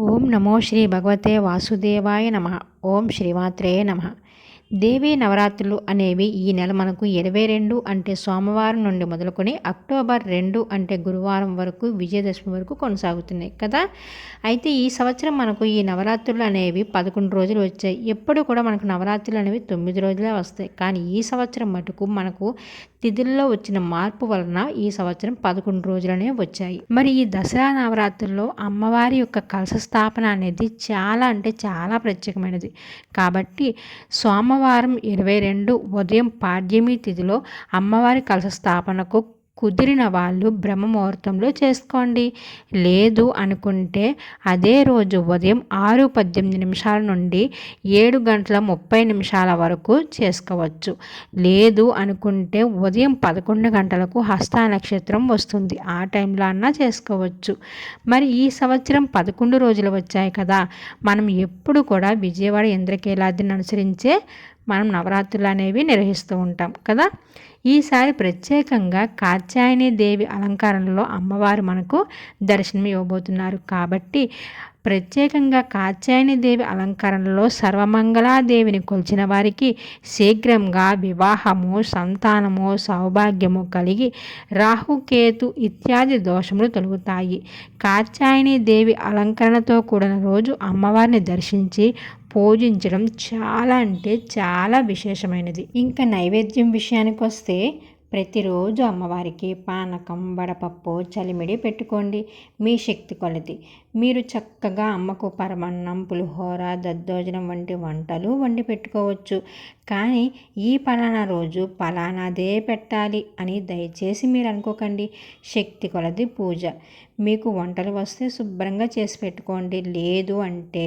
ఓం నమో శ్రీ భగవతే వాసుదేవాయ నమ. ఓం శ్రీమాత్రే నమ. దేవీ నవరాత్రులు అనేవి ఈ నెల మనకు ఇరవై రెండు అంటే సోమవారం నుండి మొదలుకొని అక్టోబర్ రెండు అంటే గురువారం వరకు విజయదశమి వరకు కొనసాగుతున్నాయి కదా? అయితే ఈ సంవత్సరం మనకు ఈ నవరాత్రులు అనేవి పదకొండు రోజులు వచ్చాయి. ఎప్పుడు కూడా మనకు నవరాత్రులు అనేవి తొమ్మిది రోజులే వస్తాయి. కానీ ఈ సంవత్సరం మటుకు మనకు తిథుల్లో వచ్చిన మార్పు వలన ఈ సంవత్సరం పదకొండు రోజులనే వచ్చాయి. మరి ఈ దసరా నవరాత్రుల్లో అమ్మవారి యొక్క కలశ స్థాపన అనేది చాలా అంటే చాలా ప్రత్యేకమైనది. కాబట్టి సోమవారం ఇరవై రెండు ఉదయం పాడ్యమి తిథిలో అమ్మవారి కలశ స్థాపనకు కుదిరిన వాళ్ళు బ్రహ్మముహూర్తంలో చేసుకోండి. లేదు అనుకుంటే అదే రోజు ఉదయం ఆరు పద్దెనిమిది నిమిషాల నుండి ఏడు గంటల ముప్పై నిమిషాల వరకు చేసుకోవచ్చు. లేదు అనుకుంటే ఉదయం పదకొండు గంటలకు హస్త నక్షత్రం వస్తుంది. ఆ టైంలో అన్నా చేసుకోవచ్చు. మరి ఈ సంవత్సరం పదకొండు రోజులు వచ్చాయి కదా. మనం ఎప్పుడు కూడా విజయవాడ ఇంద్రకీలాద్రిని అనుసరించే మనం నవరాత్రులు అనేవి నిర్వహిస్తూ ఉంటాం కదా? ఈసారి ప్రత్యేకంగా కాత్యాయని దేవి అలంకారంలో అమ్మవారు మనకు దర్శనం ఇవ్వబోతున్నారు కాబట్టి ప్రత్యేకంగా కాత్యాయని దేవి అలంకరణలో సర్వమంగళాదేవిని కొలిచిన వారికి శీఘ్రంగా వివాహము సంతానము సౌభాగ్యము కలిగి రాహుకేతు ఇత్యాది దోషములు తొలుగుతాయి. కాత్యాయని దేవి అలంకరణతో కూడిన రోజు అమ్మవారిని దర్శించి పూజించడం చాలా అంటే చాలా విశేషమైనది. ఇంకా నైవేద్యం విషయానికి వస్తే ప్రతిరోజు అమ్మవారికి పానకం వడపప్పు చలిమిడి పెట్టుకోండి. మీ శక్తి కొలది. మీరు చక్కగా అమ్మకు పరమన్నం పులిహోర దద్దోజనం వంటి వంటలు వండి పెట్టుకోవచ్చు. కానీ ఈ పలానా రోజు పలానాదే పెట్టాలి అని దయచేసి మీరు అనుకోకండి. శక్తి కొలది పూజ. మీకు వంటలు వస్తే శుభ్రంగా చేసి పెట్టుకోండి. లేదు అంటే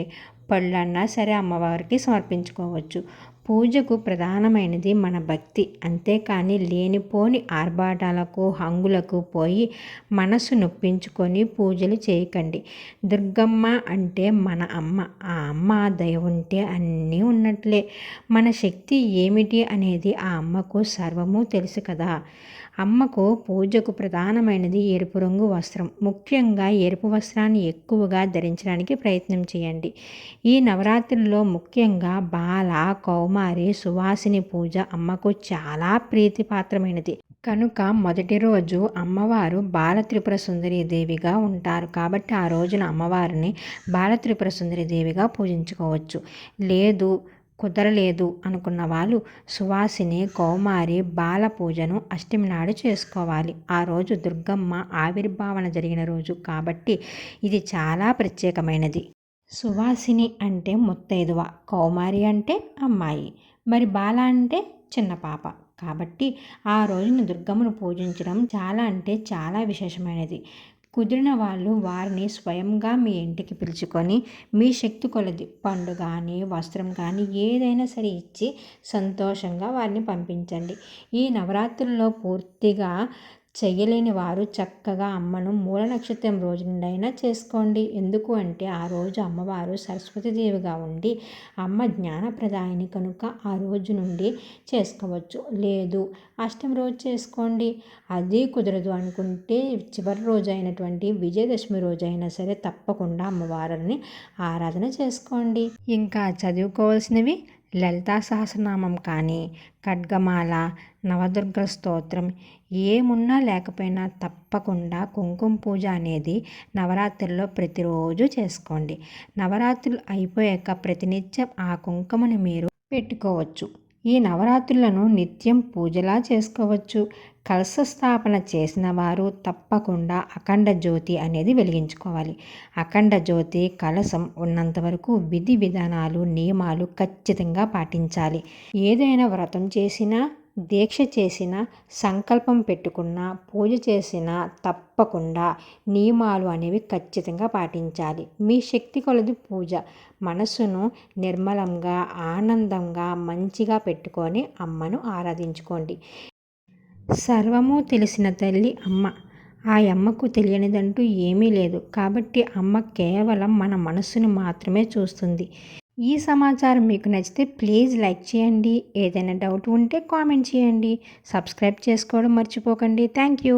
పళ్ళన్నా సరే అమ్మవారికి సమర్పించుకోవచ్చు. పూజకు ప్రధానమైనది మన భక్తి. అంతేకాని లేనిపోని ఆర్భాటాలకు హంగులకు పోయి మనసు నొప్పించుకొని పూజలు చేయకండి. దుర్గమ్మ అంటే మన అమ్మ. ఆ అమ్మ దయ ఉంటే అన్నీ ఉన్నట్లే. మన శక్తి ఏమిటి అనేది ఆ అమ్మకు సర్వము తెలుసు కదా. అమ్మకు పూజకు ప్రధానమైనది ఎరుపు రంగు వస్త్రం. ముఖ్యంగా ఎరుపు వస్త్రాన్ని ఎక్కువగా ధరించడానికి ప్రయత్నం చేయండి. ఈ నవరాత్రుల్లో ముఖ్యంగా బాల కౌమారి సువాసిని పూజ అమ్మకు చాలా ప్రీతిపాత్రమైనది. కనుక మొదటి రోజు అమ్మవారు బాలత్రిపుర సుందరి దేవిగా ఉంటారు కాబట్టి ఆ రోజున అమ్మవారిని బాలత్రిపుర సుందరి దేవిగా పూజించుకోవచ్చు. లేదు కుదరలేదు అనుకున్న వాళ్ళు సువాసిని కౌమారి బాల పూజను అష్టమి నాడు చేసుకోవాలి. ఆ రోజు దుర్గమ్మ ఆవిర్భావన జరిగిన రోజు కాబట్టి ఇది చాలా ప్రత్యేకమైనది. సువాసిని అంటే ముత్తైదువ కౌమారి అంటే అమ్మాయి మరి బాల అంటే చిన్న పాప. కాబట్టి ఆ రోజున దుర్గమ్మను పూజించడం చాలా అంటే చాలా విశేషమైనది. కుదిరిన వాళ్ళు వారిని స్వయంగా మీ ఇంటికి పిలుచుకొని మీ శక్తి కొలది. పండు కానీ వస్త్రం కానీ ఏదైనా సరే ఇచ్చి సంతోషంగా వారిని పంపించండి. ఈ నవరాత్రుల్లో పూర్తిగా చెయ్యలేని వారు చక్కగా అమ్మను మూల నక్షత్రం రోజు నుండైనా చేసుకోండి. ఎందుకు అంటే ఆ రోజు అమ్మవారు సరస్వతీదేవిగా ఉండి అమ్మ జ్ఞానప్రదాయని కనుక ఆ రోజు నుండి చేసుకోవచ్చు. లేదు అష్టమి రోజు చేసుకోండి. అది కుదరదు అనుకుంటే చివరి రోజు అయినటువంటి విజయదశమి రోజు అయినా సరే తప్పకుండా అమ్మవారిని ఆరాధన చేసుకోండి. ఇంకా చదువుకోవాల్సినవి లలితా సహస్రనామం కానీ ఖడ్గమాల నవదుర్గ స్తోత్రం ఏమున్నా లేకపోయినా తప్పకుండా కుంకుమ పూజ అనేది నవరాత్రుల్లో ప్రతిరోజు చేసుకోండి. నవరాత్రులు అయిపోయాక ప్రతినిత్యం ఆ కుంకుమని మీరు పెట్టుకోవచ్చు. ఈ నవరాత్రులను నిత్యం పూజలా చేసుకోవచ్చు. కలశ స్థాపన చేసిన వారు తప్పకుండా అఖండ జ్యోతి అనేది వెలిగించుకోవాలి. అఖండ జ్యోతి కలశం ఉన్నంత వరకు విధి విధానాలు నియమాలు ఖచ్చితంగా పాటించాలి. ఏదైనా వ్రతం చేసినా దీక్ష చేసిన సంకల్పం పెట్టుకున్న పూజ చేసిన తప్పకుండా నియమాలు అనేవి ఖచ్చితంగా పాటించాలి. మీ శక్తి కొలది పూజ. మనసును నిర్మలంగా ఆనందంగా మంచిగా పెట్టుకొని అమ్మను ఆరాధించుకోండి. సర్వము తెలిసిన తల్లి అమ్మ. ఆ అమ్మకు తెలియనిదంటూ ఏమీ లేదు. కాబట్టి అమ్మ కేవలం మన మనస్సును మాత్రమే చూస్తుంది. ఈ సమాచారం మీకు నచ్చితే ప్లీజ్ లైక్ చేయండి. ఏదైనా డౌట్ ఉంటే కామెంట్ చేయండి. సబ్స్క్రైబ్ చేసుకోవడం మర్చిపోకండి. Thank you.